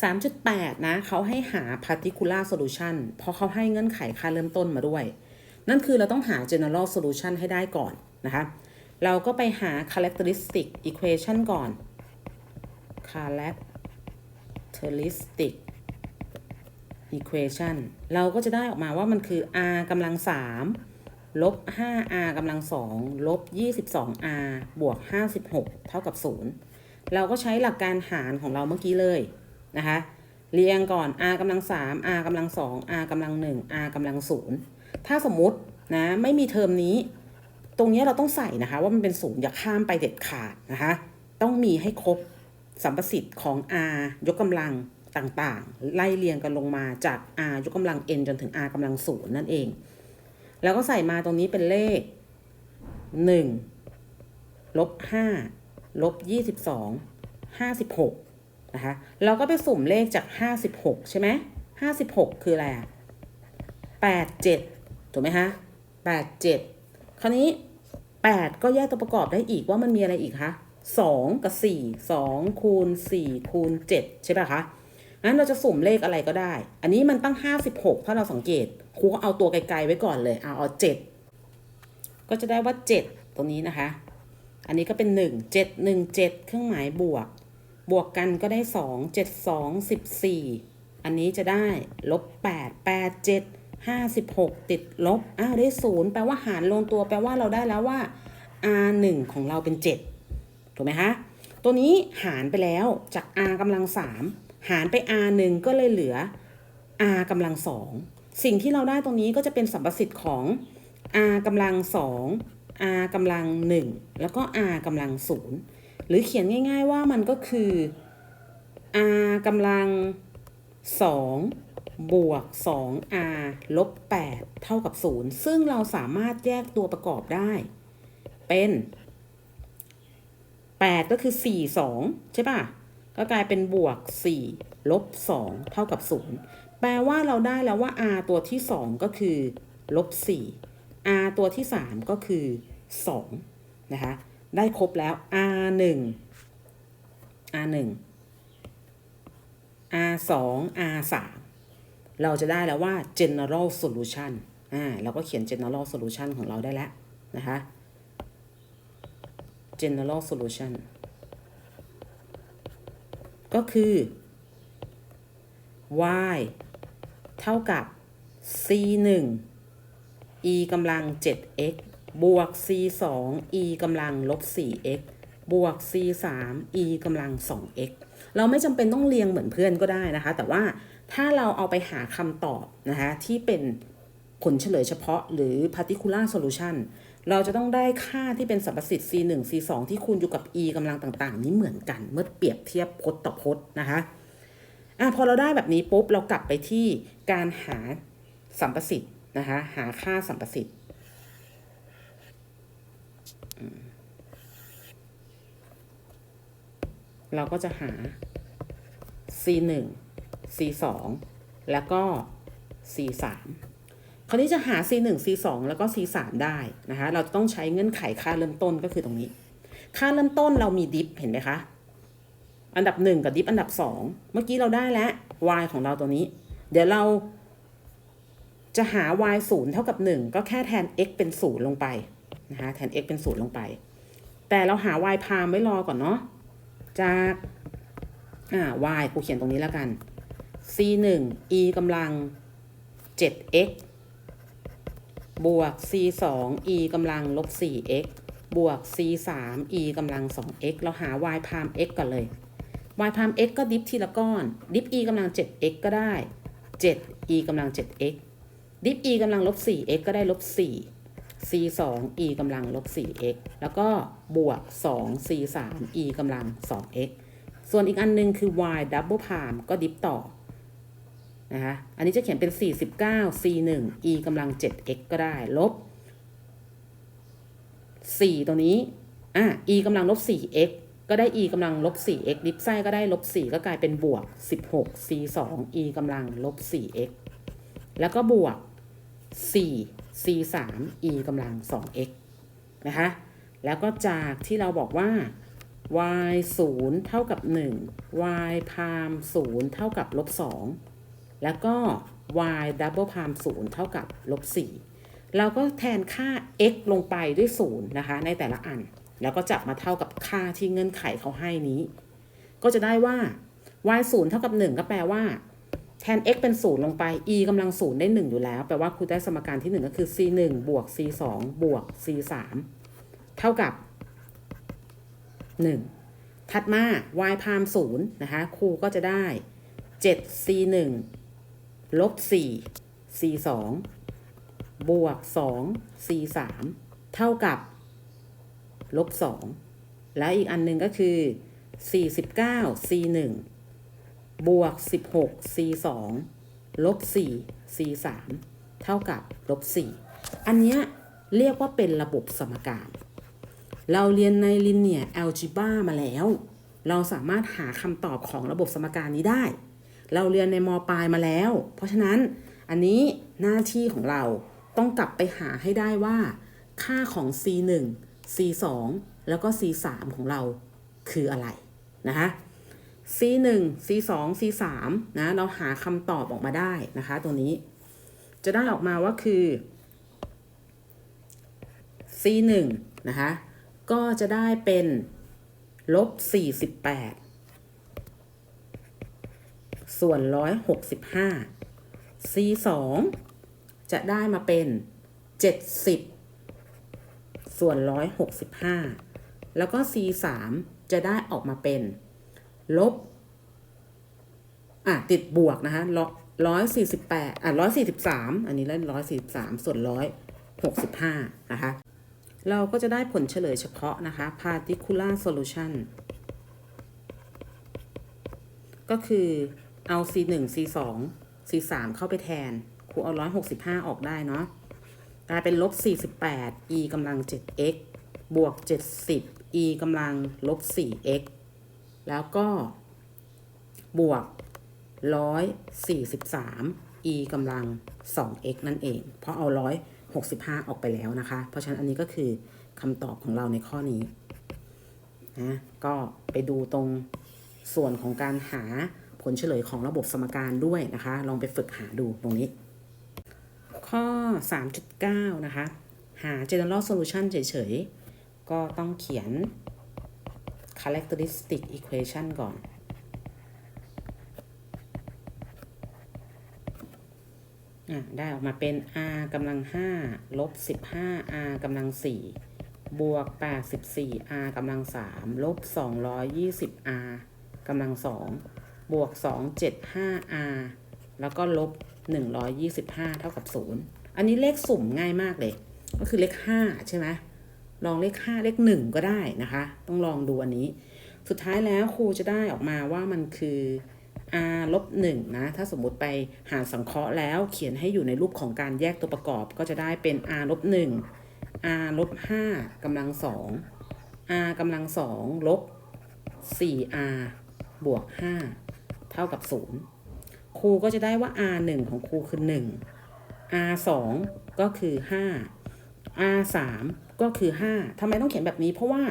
3.8 นะเขาให้หา particular solution เพราะเขาให้เงื่อนไขค่าเริ่มต้นมาด้วย นั่นคือเราต้องหา general solution ให้ได้ก่อนนะคะ เราก็ไปหา characteristic equation ก่อน characteristic equation เราก็จะได้ออกมาว่ามันคือ r กำลัง 3 ลบ 5r กำลัง 2 ลบ 22r บวก 56 เท่ากับ 0 เราก็ใช้หลักการหารของเราเมื่อกี้เลย นะคะ เรียงก่อน r กำลัง3 r กำลัง2 r กำลัง1 r กำลัง0ถ้าสมมุตินะไม่มีเทอมนี้ ตรงนี้เราต้องใส่นะคะ ว่ามันเป็นศูนย์อย่าข้ามไปเด็ดขาดนะคะ ต้องมีให้ครบสัมประสิทธิ์ของ r ยกกำลังต่างๆ ไล่เรียงกันลงมาจาก r ยกกำลัง n จนถึง r กำลังศูนย์นั่นเอง แล้วก็ใส่มาตรงนี้เป็นเลข 1 ลบ 5 ลบ 22 56 นะคะเราก็ไปสุ่มเลขจาก 56 ใช่ไหม56คืออะไรอะ87ถูกไหมคะ87คราวนี้8ก็แยกตัวประกอบได้อีกว่ามันมีอะไรอีกคะ2กับ4 2คูณ4คูณ7ใช่ป่ะคะงั้นเราจะสุ่มเลขอะไรก็ได้ อันนี้มันตั้ง56ถ้าเราสังเกตครูก็เอาตัวไกลๆไว้ก่อนเลยเอาเอา7ก็จะได้ว่า7ตรงนี้นะคะ อันนี้ก็เป็น1 7 1 7เครื่องหมายบวก บวกกันก็ได้2 7 2 14อันนี้จะได้ลบ8 8 7 56ติดลบอ้าวได้0แปลว่าหารลงตัวแปลว่าเราได้แล้วว่า r 1ของเราเป็น7ถูกไหมคะตัวนี้หารไปแล้วจาก r กำลัง3หารไป r 1ก็เลยเหลือ r กำลัง2สิ่งที่เราได้ตรงนี้ก็จะเป็นสัมประสิทธิ์ของ r กำลัง2 r กำลัง1แล้วก็ r กำลัง0ห รือเขียนง่ายๆว่ามันก็คือ r กำลัง 2 บวก 2r ลบ 8 เท่ากับ 0 ซึ่งเราสามารถแยกตัวประกอบได้ เป็น 8 ก็คือ 4 2 ใช่ป่ะ ก็กลายเป็นบวก 4 ลบ 2 เท่ากับ 0 แปลว่าเราได้แล้วว่า r ตัวที่ 2 ก็คือลบ 4 r ตัวที่ 3 ก็คือ 2 นะคะ ได้ครบแล้ว r 1 r 1 r 2 r 3เราจะได้แล้วว่า general solution อ่าเราก็เขียน general solution ของเราได้แล้วนะคะ general solution ก็คือ y เท่ากับ c 1 e กำลัง 7x บวก c 2 e กำลังลบ 4x บวก c 3 e กำลัง 2x เราไม่จำเป็นต้องเรียงเหมือนเพื่อนก็ได้นะคะ แต่ว่าถ้าเราเอาไปหาคำตอบนะคะที่เป็นผลเฉลยเฉพาะหรือ particular solution เราจะต้องได้ค่าที่เป็นสัมประสิทธิ์ c 1 c 2ที่คูณอยู่กับ e กำลังต่างๆ นี้เหมือนกัน เมื่อเปรียบเทียบพจน์ต่อพจน์นะคะอะพอเราได้แบบนี้ปุ๊บ เรากลับไปที่การหาสัมประสิทธิ์นะคะหาค่าสัมประสิทธิ์อืม เราก็จะหา c 1 c 2แล้วก็ c 3คราวนี้จะหา c 1 c 2แล้วก็ c 3ได้นะคะ เราจะต้องใช้เงื่อนไขค่าเริ่มต้นก็คือตรงนี้ ค่าเริ่มต้นเรามีดิฟเห็นไหมคะ อันดับ 1 กับดิฟอันดับ 2 เมื่อกี้เราได้แล้ว y ของเราตัวนี้ เดี๋ยวเราจะหา y 0เท่ากับ 1 ก็แค่แทน x เป็น 0 ลงไปนะคะแทน x เป็น 0 ลงไป แต่เราหา y พามไว้รอก่อนเนาะ จากอ่า y ครูเขียนตรงนี้แล้วกัน c 1 e กำลัง 7x บวก c 2 e กำลังลบ 4x บวก c 3 e กำลัง 2x เราหา y พาม x ก่อนเลย y พาม x ก็ดิฟทีละก้อน ดิฟ e กำลัง 7x ก็ได้ 7 e กำลัง 7x ดิฟ e กำลังลบ 4x ก็ได้ลบ 4 c 2 e กำลังลบ 4x แล้วก็บวก2 c 3 e กำลัง 2x ส่วนอีกอันหนึงคือ y double palm ก็ดิฟต่อนะคะอันนี้จะเขียนเป็น 49 c 1 e กำลัง 7x ก็ได้ลบ 4 ตัวนี้อะ e กำลังลบ 4x ก็ได้ e กำลังลบ 4x ดิฟไส้ก็ได้ลบ 4 ก็กลายเป็นบวก 16 c 2 e กำลังลบ 4x แล้วก็บวก 4 c 3 e กำลัง 2x นะคะ แล้วก็จากที่เราบอกว่า y 0 เท่ากับ 1 y พาม0เท่ากับลบ2แล้วก็ y double พาม0เท่ากับลบ4เราก็แทนค่า x ลงไปด้วย 0 นะคะ ในแต่ละอัน แล้วก็จับมาเท่ากับค่าที่เงื่อนไขเขาให้นี้ ก็จะได้ว่า y 0เท่ากับ 1 ก็แปลว่า แทน x เป็น 0 ลงไป e กำลัง 0 ได้ 1 อยู่แล้ว แปลว่าครูได้สมการที่ 1 ก็คือ c 1บวก c 2บวก c 3เท่ากับ 1 ถัดมา y พาม0นะคะ ครูก็จะได้ 7 c 1ลบ4 c 2บวก 2 c 3เท่ากับ ลบ 2 และอีกอันหนึ่งก็คือ 49 c 1 บวก 16 c 2ลบ 4 c 3เท่ากับลบ 4 อันนี้เรียกว่าเป็นระบบสมการ เราเรียนใน linear algebra มาแล้ว เราสามารถหาคำตอบของระบบสมการนี้ได้ เราเรียนในมปลายมาแล้ว เพราะฉะนั้นอันนี้หน้าที่ของเราต้องกลับไปหาให้ได้ว่า ค่าของ c 1 c 2แล้วก็ c 3ของเราคืออะไรนะคะ c 1 c 2 c 3 นะเราหาคำตอบออกมาได้นะคะตัวนี้ จะได้ออกมาว่าคือ c 1 นะคะก็จะได้เป็นลบ 48 ส่วน 165 c 2 จะได้มาเป็น 70 ส่วน 165 แล้วก็ c 3 จะได้ออกมาเป็น ลบ อะ ติดบวกนะคะร้อยสี่สิบแปดอะร้อยสี่สิบสามอันนี้เล่นร้อยสี่สิบสามส่วนร้อยหกสิบห้านะคะ เราก็จะได้ผลเฉลยเฉพาะนะคะ particular solution ก็คือเอา c 1 c 2 c 3เข้าไปแทน ครูเอาร้อยหกสิบห้าออกได้เนาะกลายเป็นลบสี่สิบแปด e กำลังเจ็ด x บวกเจ็ดสิบ e กำลังลบสี่ x แล้วก็ บวก 143 e กำลัง 2x นั่นเอง เพราะเอา 165 ออกไปแล้วนะคะ เพราะฉะนั้นอันนี้ก็คือคำตอบของเราในข้อนี้นะก็ไปดูตรงส่วนของการหาผลเฉลยของระบบสมการด้วยนะคะ ลองไปฝึกหาดูตรงนี้ ข้อ 3.9 นะคะ หา general solution เฉยๆ ก็ต้องเขียน characteristic equation ก่อนอได้ออกมาเป็น r กำลัง 5 ลบ 15 r กำลัง 4 บวก 84 r กำลัง 3 ลบ 220 r กำลัง 2 บวก 275 r แล้วก็ลบ 125 เท่ากับ 0 อันนี้เลขสุ่มง่ายมากเลย ก็คือเลข 5 ใช่ไหม ลองเลข5เลข1 ก็ได้นะคะ ต้องลองดูอันนี้ สุดท้ายแล้วครูจะได้ออกมาว่ามันคือ r ลบ1นะ ถ้าสมมุติไปหาสังเคราะห์แล้วเขียนให้อยู่ในรูปของการแยกตัวประกอบก็จะได้เป็น r ลบ1 r ลบ5กำลัง2 r กำลัง2ลบ 4r บวก 5 เท่ากับ 0 ครูก็จะได้ว่า r 1 ของครูคือ 1 r 2ก็คือ 5 r 3ก็คือ 5ทำไมต้องเขียนแบบนี้ เพราะว่า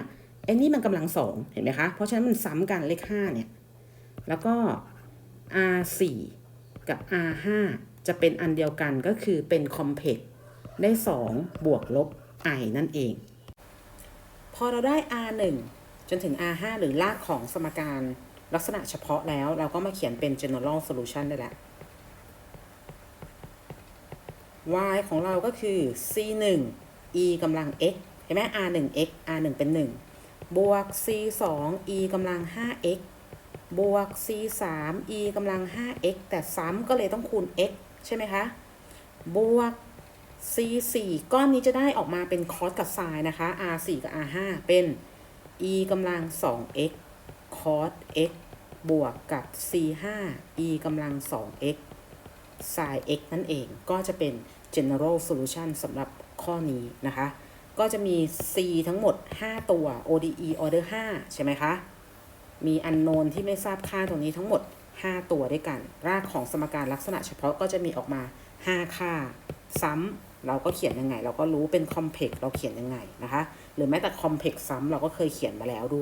ไอ้นี่มันกำลัง2เห็นไหมคะ เพราะฉะนั้นมันซ้ำกันเลข5เนี่ย แล้วก็ R 4กับ R 5จะเป็นอันเดียวกันก็คือเป็น complex ได้ 2 บวกลบ i นั่นเอง พอเราได้ R 1จนถึง R 5หรือรากของสมการลักษณะเฉพาะแล้วเราก็มาเขียนเป็น general solution ได้แล้ว y ของเราก็คือ c 1 e กำลัง x เห็นไหม r 1 x r 1เป็น 1 บวก c 2 e กำลัง 5x บวก c 3 e กำลัง 5x แต่ซ้ำก็เลยต้องคูณ x ใช่ไหมคะ บวก c 4ก้อนนี้จะได้ออกมาเป็น cos กับ sin นะคะ r 4กับ r 5เป็น e กำลัง 2x cos x บวกกับ c 5 e กำลัง 2x sin x นั่นเองก็จะเป็น general solution สำหรับ ข้อนี้นะคะ ก็จะมี c ทั้งหมด 5 ตัว ODE order 5 ใช่ไหมคะ มีอันโนนที่ไม่ทราบค่าตรงนี้ทั้งหมด 5 ตัวด้วยกัน รากของสมการลักษณะเฉพาะก็จะมีออกมา 5 ค่า ซ้ำเราก็เขียนยังไง เราก็รู้เป็น complex เราเขียนยังไงนะคะ หรือแม้แต่ complex ซ้ำเราก็เคยเขียนมาแล้วด้วย